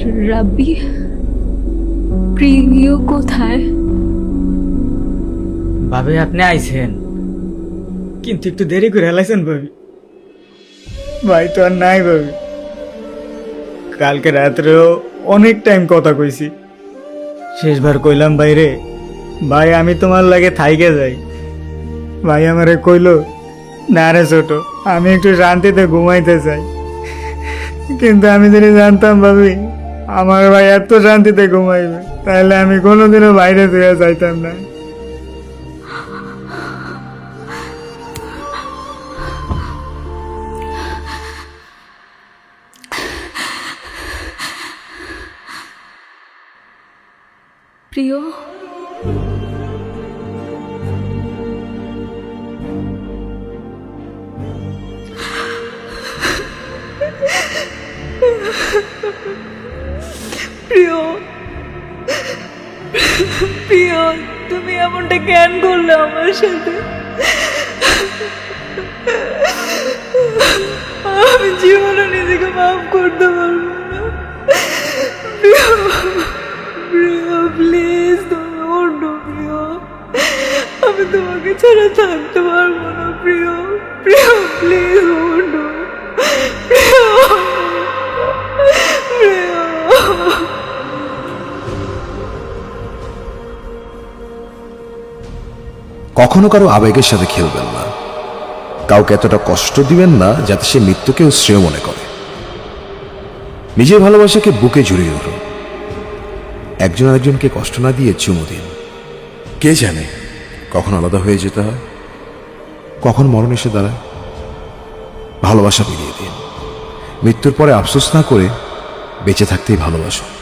রাব্বি প্রিয় কোথায়? ভাবি আপনি আইছেন। কিন্তু একটু দেরি করে হেলাইছেন ভাবি। ভাই তো আর নাই ভাবি। কালকে রাত্রেও অনেক টাইম কথা কইছি। শেষবার কইলাম বাইরে ভাই আমি তোমার লাগে থাইকে যাই। ভাই আমারে কইলো না রে ছোট আমি একটু শান্তিতে ঘুমাইতে চাই। কিন্তু আমি যদি জানতাম ভাবি আমার ভাই এত শান্তিতে ঘুমাইবে তাহলে আমি কোনোদিনও বাইরে থেকে যাইতাম না। প্রিয় প্রিয় প্রিয়, তুমি এমনটা কেন করলে আমার সাথে? আমি জীবনে নিজেকে মাফ করতে পারব না। প্রিয় প্রিয় প্লিজ প্রিয়। আমি তোমাকে ছাড়া থাকতে পারব না, প্রিয়। প্রিয় প্লিজ কখনো কারও আবেগের সাথে খেলবেন না। কাউকে এতটা কষ্ট দিবেন না যাতে সে মৃত্যুকেও শ্রেয় মনে করে। নিজের ভালোবাসাকে বুকে জড়িয়ে ধরুন। একজন আরেকজনকে কষ্ট না দিয়ে চুমু দিন। কে জানে কখন আলাদা হয়ে যেতে হয়? কখন মরণ এসে দাঁড়ায়? ভালোবাসা বিলিয়ে দিন। মৃত্যুর পরে আফসোস না করে বেঁচে থাকতেই ভালোবাসুন।